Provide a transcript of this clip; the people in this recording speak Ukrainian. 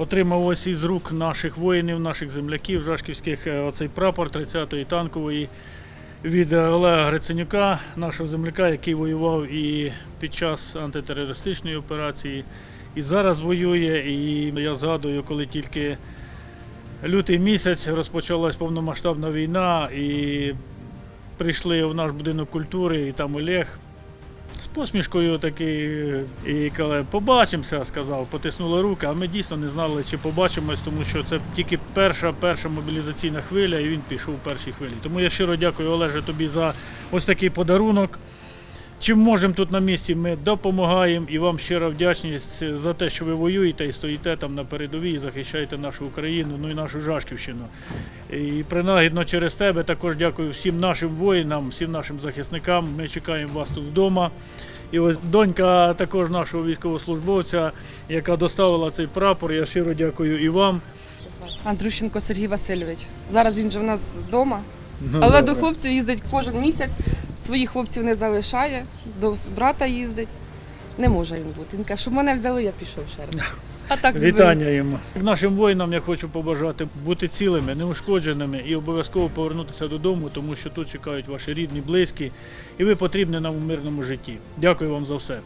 Отримав ось із рук наших воїнів, наших земляків, жашківських, е, оцей прапор 30-ї танкової від е, Олега Гриценюка, нашого земляка, який воював і під час антитерористичної операції, і зараз воює. І я згадую, коли тільки лютий місяць розпочалась повномасштабна війна, і прийшли в наш будинок культури, і там Олег. Посмішкою такий, і коли побачимося, сказав, потиснули руки, а ми дійсно не знали, чи побачимось, тому що це тільки перша перша мобілізаційна хвиля, і він пішов у першій хвилі. Тому я щиро дякую, Олеже, тобі за ось такий подарунок. Чим можемо тут на місці, ми допомагаємо і вам щира вдячність за те, що ви воюєте і стоїте там на передовій, і захищаєте нашу Україну, ну і нашу Жашківщину. І принагідно через тебе також дякую всім нашим воїнам, всім нашим захисникам. Ми чекаємо вас тут вдома. І ось донька також нашого військовослужбовця, яка доставила цей прапор. Я щиро дякую і вам. Андрющенко Сергій Васильович. Зараз він же в нас вдома, Ну, але добре. до хлопців їздить кожен місяць. Своїх хлопців не залишає, до брата їздить. Не може він бути. Він каже, щоб мене взяли, я пішов ще раз. А так Вітання йому. Нашим воїнам я хочу побажати бути цілими, неушкодженими і обов'язково повернутися додому, тому що тут чекають ваші рідні, близькі, і ви потрібні нам у мирному житті. Дякую вам за все.